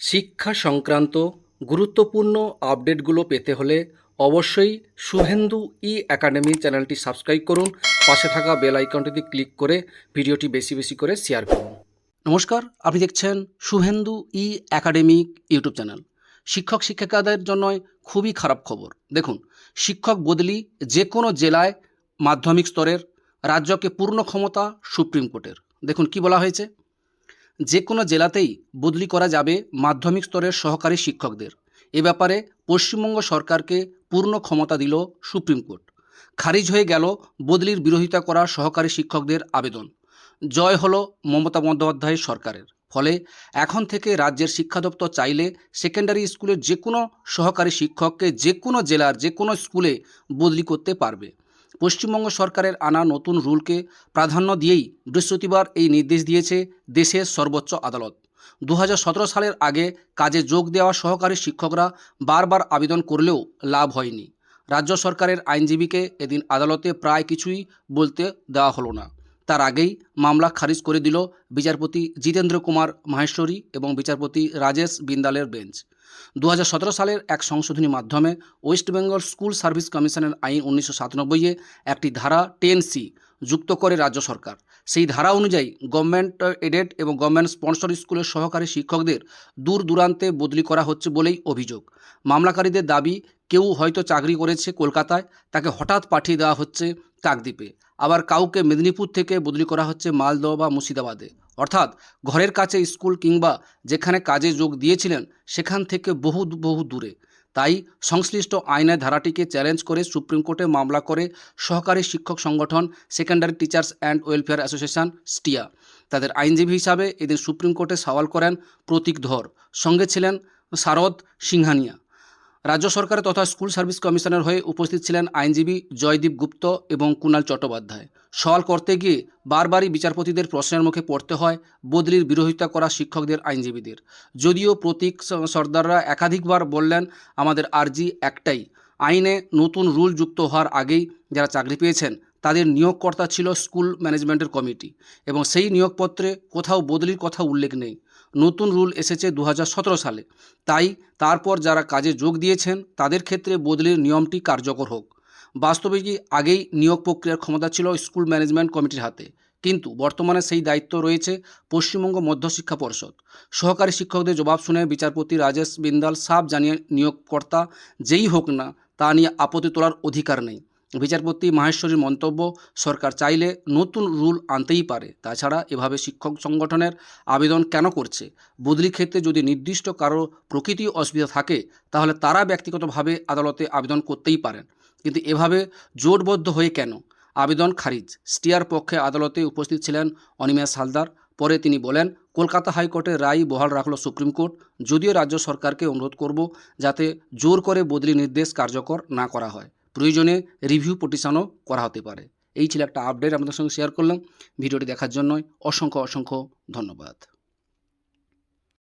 শিক্ষা সংক্রান্ত গুরুত্বপূর্ণ আপডেটগুলো পেতে হলে অবশ্যই শুভেন্দু ই একাডেমি চ্যানেলটি সাবস্ক্রাইব করুন। পাশে থাকা বেল আইকনটিতে ক্লিক করে ভিডিওটি বেশি বেশি করে শেয়ার করুন। নমস্কার, আপনি দেখছেন Shuvendu E academic YouTube channel. শিক্ষক শিক্ষিকাদের জন্য খুবই খারাপ খবর। দেখুন, শিক্ষক বদলি যে কোনো জেলায় মাধ্যমিক স্তরের, রাজ্যকে পূর্ণ ক্ষমতা সুপ্রিম কোর্টের। দেখুন কি বলা হয়েছে। যে কোনো জেলাতেই বদলি করা যাবে মাধ্যমিক স্তরের সহকারী শিক্ষকদের। এ ব্যাপারে পশ্চিমবঙ্গ সরকারকে পূর্ণ ক্ষমতা দিল সুপ্রিম কোর্ট। খারিজ হয়ে গেল বদলির বিরোধিতা করা সহকারী শিক্ষকদের আবেদন। জয় হলো মমতা বন্দ্যোপাধ্যায়ের সরকারের। ফলে এখন থেকে রাজ্যের শিক্ষা দপ্তর চাইলে সেকেন্ডারি স্কুলের যে কোনো সহকারী শিক্ষককে যে কোনো জেলার যে কোনো স্কুলে বদলি করতে পারবে। পশ্চিমবঙ্গ সরকারের আনা নতুন রুলকে প্রাধান্য দিয়েই বৃহস্পতিবার এই নির্দেশ দিয়েছে দেশের সর্বোচ্চ আদালত। দু হাজার সতেরো সালের আগে কাজে যোগ দেওয়া সহকারী শিক্ষকরা বারবার আবেদন করলেও লাভ হয়নি। রাজ্য সরকারের আইনজীবীকে এদিন আদালতে প্রায় কিছুই বলতে দেওয়া হলো না। তার আগেই মামলা খারিজ করে দিল বিচারপতি জিতেন্দ্র কুমার মাহেশ্বরী এবং বিচারপতি রাজেশ বিন্দালের বেঞ্চ। দু হাজার সতেরো সালের এক সংশোধনী মাধ্যমে ওয়েস্ট বেঙ্গল স্কুল সার্ভিস কমিশনের আইন উনিশশো সাতানব্বইয়ে একটি ধারা টেন সি যুক্ত করে রাজ্য সরকার। সেই ধারা অনুযায়ী গভর্নমেন্ট এডেড এবং গভর্নমেন্ট স্পন্সর স্কুলের সহকারী শিক্ষকদের দূর দূরান্তে বদলি করা হচ্ছে বলেই অভিযোগ। মামলাকারীদের দাবি কেউ হয়তো চাকরি করেছে কলকাতায়, তাকে হঠাৎ পাঠিয়ে দেওয়া হচ্ছে কাকদ্বীপে। আবার কাউকে মেদিনীপুর থেকে বদলি করা হচ্ছে মালদহ বা মুর্শিদাবাদে। অর্থাৎ ঘরের কাছে স্কুল কিংবা যেখানে কাজে যোগ দিয়েছিলেন, সেখান থেকে বহু বহু দূরে। তাই সংশ্লিষ্ট আইনের ধারাটিকে চ্যালেঞ্জ করে সুপ্রিম কোর্টে মামলা করে সহকারী শিক্ষক সংগঠন secondary teachers and welfare association, স্টিয়া। তাদের আইনজীবী হিসাবে এদিন সুপ্রিম কোর্টে সওয়াল করেন প্রতীক ধর। সঙ্গে ছিলেন শারদ সিংহানিয়া। রাজ্য সরকার তথা স্কুল সার্ভিস কমিশনের হয়ে উপস্থিত ছিলেন আইনজীবী জয়দীপ গুপ্ত এবং কুণাল চট্টোপাধ্যায়। সওয়াল করতে গিয়ে বারবারই বিচারপতিদের প্রশ্নের মুখে পড়তে হয় বদলির বিরোধিতা করা শিক্ষকদের আইনজীবীদের। যদিও প্রতীক সর্দাররা একাধিকবার বললেন, আমাদের আর্জি একটাই। আইনে নতুন রুল যুক্ত হওয়ার আগেই যারা চাকরি পেয়েছেন, তাদের নিয়োগকর্তা ছিল স্কুল ম্যানেজমেন্টের কমিটি। এবং সেই নিয়োগপত্রে কোথাও বদলির কথা উল্লেখ নেই। নতুন রুল এসেছে দু হাজার সতেরো সালে। তাই তারপর যারা কাজে যোগ দিয়েছেন, তাদের ক্ষেত্রে বদলির নিয়মটি কার্যকর হোক। বাস্তবে কি আগেই নিয়োগ প্রক্রিয়ার ক্ষমতা ছিল স্কুল ম্যানেজমেন্ট কমিটির হাতে। কিন্তু বর্তমানে সেই দায়িত্ব রয়েছে পশ্চিমবঙ্গ মধ্যশিক্ষা পর্ষদ। সহকারী শিক্ষকদের জবাব শুনে বিচারপতি রাজেশ বিন্দাল সাফ জানিয়ে, নিয়োগকর্তা যেই হোক না, তা নিয়ে আপত্তি তোলার অধিকার নেই। বিচারপতি মাহেশ্বরীর মন্তব্য, সরকার চাইলে নতুন রুল আনতেই পারে। তাছাড়া এভাবে শিক্ষক সংগঠনের আবেদন কেন করছে? বদলি ক্ষেত্রে যদি নির্দিষ্ট কারও প্রকৃতি অসুবিধা থাকে, তাহলে তারা ব্যক্তিগতভাবে আদালতে আবেদন করতেই পারেন। কিন্তু এভাবে জোটবদ্ধ হয়ে কেন? আবেদন খারিজ। স্টিয়ার পক্ষে আদালতে উপস্থিত ছিলেন অনিমেষ হালদার। পরে তিনি বলেন, কলকাতা হাইকোর্টের রায় বহাল রাখল সুপ্রিম কোর্ট। যদিও রাজ্য সরকারকে অনুরোধ করব যাতে জোর করে বদলি নির্দেশ কার্যকর না করা হয়। প্রয়োজনে রিভিউ পিটিশনও করা হতে পারে। এই ছিল একটা আপডেট আপনাদের সঙ্গে শেয়ার করলাম। ভিডিওটি দেখার জন্য অসংখ্য অসংখ্য ধন্যবাদ।